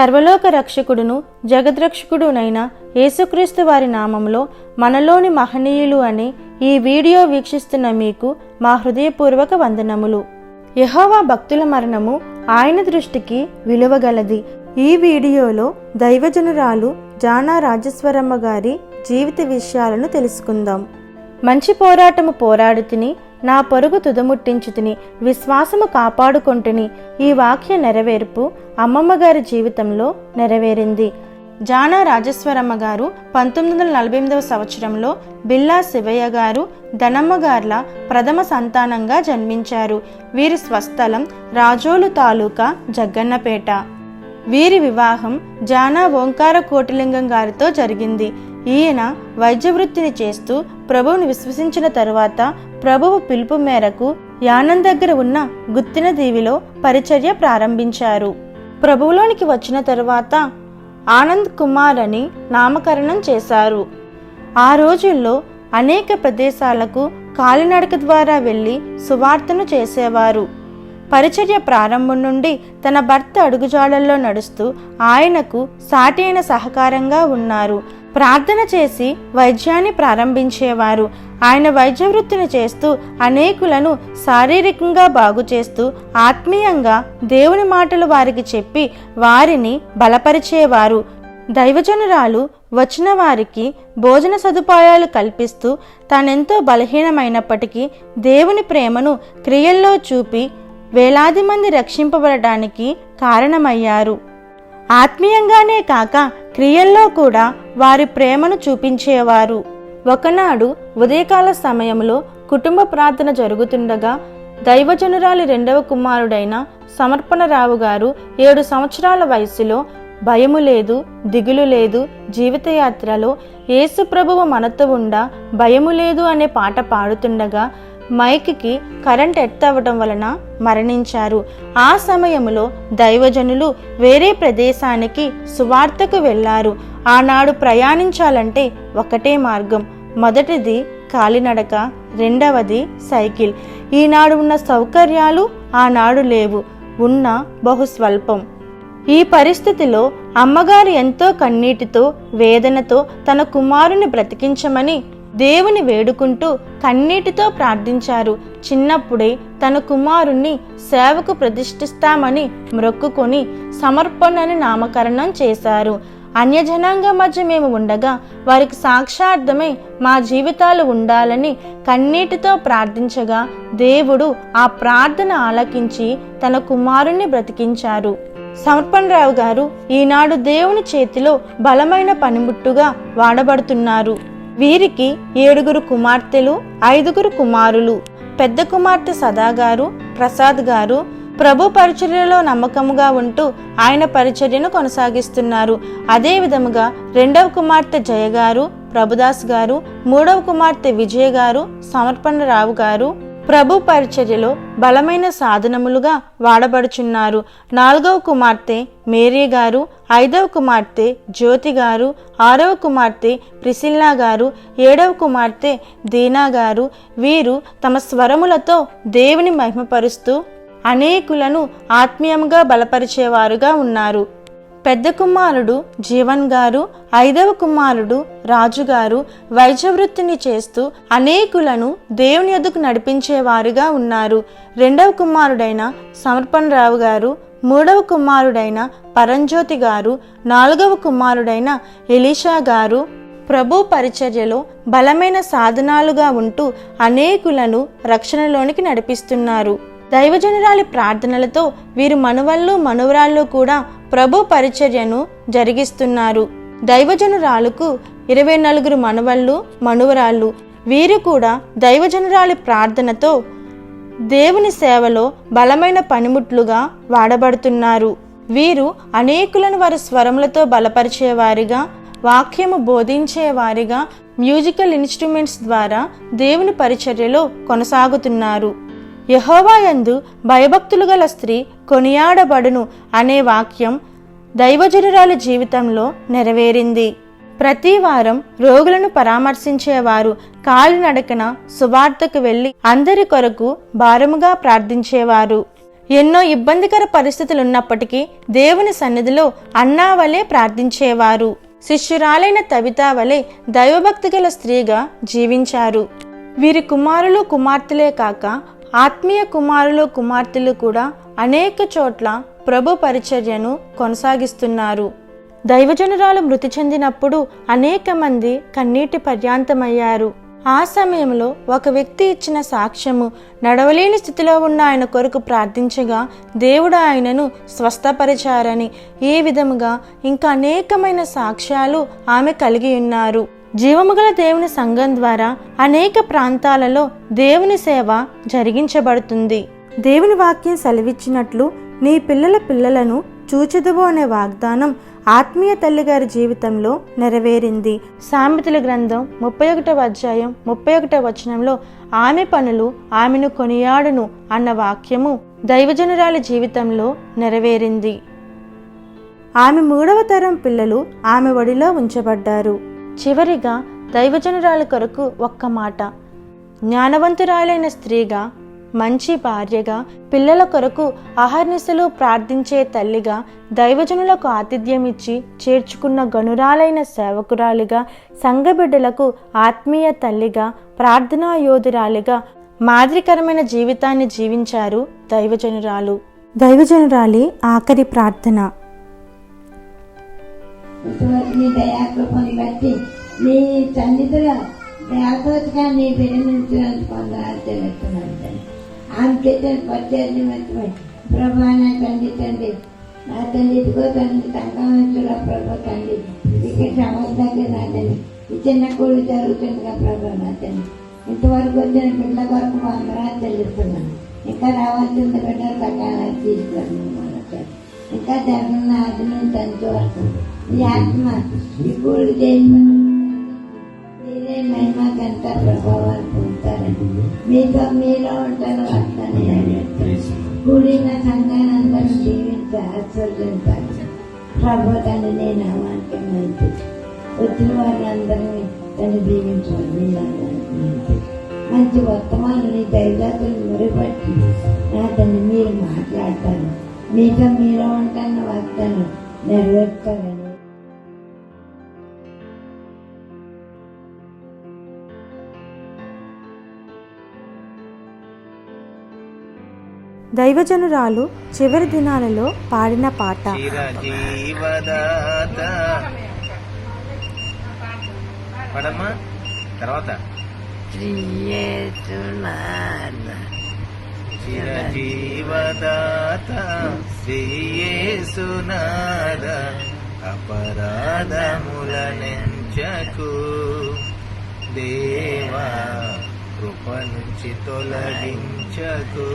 సర్వలోక రక్షకుడును జగద్రక్షకుడునైన యేసుక్రీస్తు వారి నామంలో మనలోని మహనీయులు అనే ఈ వీడియో వీక్షిస్తున్న మీకు మా హృదయపూర్వక వందనములు. యహోవా భక్తుల మరణము ఆయన దృష్టికి విలువగలది. ఈ వీడియోలో దైవజనురాలు జానా రాజేశ్వరమ్మ గారి జీవిత విషయాలను తెలుసుకుందాం. మంచి పోరాటము పోరాడుతుని నా పరుగు తుదముట్టించుతిని విశ్వాసము కాపాడుకొంటిని. ఈ వాక్య నెరవేర్పు అమ్మమ్మ గారి జీవితంలో నెరవేరింది. జానా రాజేశ్వరమ్మ గారు పంతొమ్మిది వందల నలభై ఎనిమిదవ సంవత్సరంలో బిల్లా శివయ్య గారు ధనమ్మ గార్ల ప్రథమ సంతానంగా జన్మించారు. వీరి స్వస్థలం రాజోలు తాలూకా జగ్గన్నపేట. వీరి వివాహం జానా ఓంకార కోటిలింగం గారితో జరిగింది. ఈయన వైద్య వృత్తిని చేస్తూ ప్రభువుని విశ్వసించిన తరువాత ప్రభువు పిలుపు మేరకు యానం దగ్గర ఉన్న గుత్తిన దీవిలో పరిచర్య ప్రారంభించారు. ప్రభువులోనికి వచ్చిన తరువాత ఆనంద్ కుమార్ అని నామకరణం చేశారు. ఆ రోజుల్లో అనేక ప్రదేశాలకు కాలినడక ద్వారా వెళ్ళి సువార్తను చేసేవారు. పరిచర్య ప్రారంభం నుండి తన భర్త అడుగుజాడల్లో నడుస్తూ ఆయనకు సాటి అయిన సహకారంగా ఉన్నారు. ప్రార్థన చేసి వైద్యాన్ని ప్రారంభించేవారు. ఆయన వైద్య వృత్తిని చేస్తూ అనేకులను శారీరకంగా బాగు చేస్తూ ఆత్మీయంగా దేవుని మాటలు వారికి చెప్పి వారిని బలపరిచేవారు. దైవజనురాలు వచ్చిన వారికి భోజన సదుపాయాలు కల్పిస్తూ తానెంతో బలహీనమైనప్పటికీ దేవుని ప్రేమను క్రియల్లో చూపి వేలాది మంది రక్షింపబడటానికి కారణమయ్యారు. ఆత్మీయంగానే కాక క్రియల్లో కూడా వారి ప్రేమను చూపించేవారు. ఒకనాడు ఉదయకాల సమయంలో కుటుంబ ప్రార్థన జరుగుతుండగా దైవజనురాలి రెండవ కుమారుడైన సమర్పణరావు గారు ఏడు సంవత్సరాల వయసులో భయము లేదు దిగులు లేదు జీవితయాత్రలో యేసు ప్రభువు మనతో ఉండా భయము లేదు అనే పాట పాడుతుండగా మైక్కి కరెంట్ ఎత్తవడం వలన మరణించారు. ఆ సమయంలో దైవజనులు వేరే ప్రదేశానికి సువార్తకు వెళ్ళారు. ఆనాడు ప్రయాణించాలంటే ఒకటే మార్గం. మొదటిది కాలినడక రెండవది సైకిల్. ఈనాడు ఉన్న సౌకర్యాలు ఆనాడు లేవు ఉన్న బహు స్వల్పం ఈ పరిస్థితిలో అమ్మగారు ఎంతో కన్నీటితో వేదనతో తన కుమారుని బ్రతికించమని దేవుని వేడుకుంటూ కన్నీటితో ప్రార్థించారు. చిన్నప్పుడే తన కుమారుణ్ణి సేవకు ప్రతిష్ఠిస్తామని మ్రొక్కుకొని సమర్పణని నామకరణం చేశారు. అన్యజనాంగ మధ్య మేము ఉండగా వారికి సాక్షార్థమై మా జీవితాలు ఉండాలని కన్నీటితో ప్రార్థించగా దేవుడు ఆ ప్రార్థన ఆలకించి తన కుమారుణ్ణి బ్రతికించారు. సమర్పణరావు గారు ఈనాడు దేవుని చేతిలో బలమైన పనిముట్టుగా వాడబడుతున్నారు. వీరికి ఏడుగురు కుమార్తెలు ఐదుగురు కుమారులు పెద్ద కుమార్తె సదా గారు ప్రసాద్ గారు ప్రభు పరిచర్యలో నమ్మకముగా ఉంటూ ఆయన పరిచర్యను కొనసాగిస్తున్నారు. అదే విధముగా రెండవ కుమార్తె జయ గారు ప్రభుదాస్ గారు మూడవ కుమార్తె విజయ గారు సమర్పణరావు గారు ప్రభు పరిచర్యలో బలమైన సాధనములుగా వాడబడుచున్నారు. నాలుగవ కుమార్తె మేరీ గారు ఐదవ కుమార్తె జ్యోతి గారు ఆరవ కుమార్తె ప్రిసిల్లా గారు ఏడవ కుమార్తె దీనా గారు. వీరు తమ స్వరములతో దేవుని మహిమపరుస్తూ అనేకులను ఆత్మీయంగా బలపరిచేవారుగా ఉన్నారు. పెద్ద కుమారుడు జీవన్ గారు ఐదవ కుమారుడు రాజుగారు వైద్యవృత్తిని చేస్తూ అనేకులను దేవుని ఎదుకు నడిపించేవారుగా ఉన్నారు. రెండవ కుమారుడైన సమర్పణరావు గారు మూడవ కుమారుడైన పరంజ్యోతి గారు నాలుగవ కుమారుడైన ఎలీషా గారు ప్రభు పరిచర్యలో బలమైన సాధనాలుగా ఉంటూ అనేకులను రక్షణలోనికి నడిపిస్తున్నారు. దైవజనురాలి ప్రార్థనలతో వీరు మనువళ్ళు మనువరాళ్ళు కూడా ప్రభు పరిచర్యను జరిగిస్తున్నారు. దైవజనురాలకు ఇరవై నలుగురు మనవళ్ళు మనువరాళ్ళు వీరు కూడా దైవజనురాలి ప్రార్థనతో దేవుని సేవలో బలమైన పనిముట్లుగా వాడబడుతున్నారు. వీరు అనేకులను వారి స్వరములతో బలపరిచేవారిగా వాక్యము బోధించేవారిగా మ్యూజికల్ ఇన్స్ట్రుమెంట్స్ ద్వారా దేవుని పరిచర్యలో కొనసాగుతున్నారు. యహోవాయందు భయభక్తులు గల స్త్రీ కొనియాడబడును అనే వాక్యం దైవజనురాల జీవితంలో నెరవేరింది. ప్రతి వారం రోగులను పరామర్శించేవారు కాలినడకన సువార్తకు వెళ్ళి అందరి కొరకు భారముగా ప్రార్థించేవారు. ఎన్నో ఇబ్బందికర పరిస్థితులు ఉన్నప్పటికీ దేవుని సన్నిధిలో అన్నా వలె ప్రార్థించేవారు. శిష్యురాలైన తవితా వలె దైవభక్తి గల స్త్రీగా జీవించారు. వీరి కుమారులు కుమార్తెలే కాక ఆత్మీయ కుమారులు కుమార్తెలు కూడా అనేక చోట్ల ప్రభు పరిచర్యను కొనసాగిస్తున్నారు. దైవజనురాలు మృతి చెందినప్పుడు అనేక మంది కన్నీటి పర్యాంతమయ్యారు. ఆ సమయంలో ఒక వ్యక్తి ఇచ్చిన సాక్ష్యము నడవలేని స్థితిలో ఉన్న ఆయన కొరకు ప్రార్థించగా దేవుడు ఆయనను స్వస్థపరిచారని ఈ విధముగా ఇంకా అనేకమైన సాక్ష్యాలు ఆమె కలిగి ఉన్నారు. జీవముగల దేవుని సంఘం ద్వారా అనేక ప్రాంతాలలో దేవుని సేవ జరిగించబడుతుంది. దేవుని వాక్యం సెలవిచ్చినట్లు నీ పిల్లల పిల్లలను చూచెదువు అనే వాగ్దానం ఆత్మీయ తల్లిగారి జీవితంలో నెరవేరింది. సామెతల గ్రంథం ముప్పై ఒకటవ అధ్యాయం ముప్పై ఒకటవ వచనంలో ఆమె పనులు ఆమెను కొనియాడును అన్న వాక్యము దైవజనురాలి జీవితంలో నెరవేరింది. ఆమె మూడవ తరం పిల్లలు ఆమె ఒడిలో ఉంచబడ్డారు. చివరిగా దైవజనురాలి కొరకు ఒక్క మాట. జ్ఞానవంతురాలైన స్త్రీగా మంచి భార్యగా పిల్లల కొరకు అహర్నిశలు ప్రార్థించే తల్లిగా దైవజనులకు ఆతిథ్యం ఇచ్చి చేర్చుకున్న గనురాలైన సేవకురాలిగా సంఘబిడ్డలకు ఆత్మీయ తల్లిగా ప్రార్థనా యోధురాలిగా మాదిరికరమైన జీవితాన్ని జీవించారు దైవజనురాలు. దైవజనురాలి ఆఖరి ప్రార్థన. నీ దయాకృపను బట్టి నీ సన్నిధిలో దయాకృతగా నీ విరమించినందుకు పొందాలి తండ్రి ఆమె చేసిన పరిచయం నిమిత్తమై ప్రభా నా తండ్రి తండ్రి నా తండ్రి ఇదిగో తండ్రి సంగమించులో ప్రభా తండ్రి. ఇక్కడ సమస్య నా తండ్రి. ఈ చిన్న కూలి జరుగుతుందిగా ప్రభా నా తండ్రి. ఇంతవరకు వచ్చిన పిల్లల కొరకు వందరాలు చెల్లిస్తున్నాను. ఇంకా రావాల్సిన బిడ్డలు సకాలం తీసుకున్నాను ఇంకా జగన్ ఆదిని తండ్రి వరకు ఈ ఆత్మ ఈ కూడి చేయమని మీరే మహిమకంత ప్రభావాలు పొందుతారని మీతో మీలో ఉంటారు వస్తాను కూడిన సంఘాన్ని అందరూ జీవించి ఆస్వాదించాలి ప్రభు తను నేను అమాంతం మంచి వచ్చిన వారిని తను దీవించాలి మీరందరికీ మంచి వర్తమానాన్ని దైవతులు మురిపట్టి నా తను మీరు మాట్లాడతారు మీతో మీలో ఉంటాను వస్తాను నెరవేర్తారని దైవజనురాలు చివరి దినాలలో పాడిన పాట. తర్వాత. చిరజీవదాత. శ్రీయేసునాద అపరాధముల నెంచకు దేవా కృప నుంచి తొలగించకు.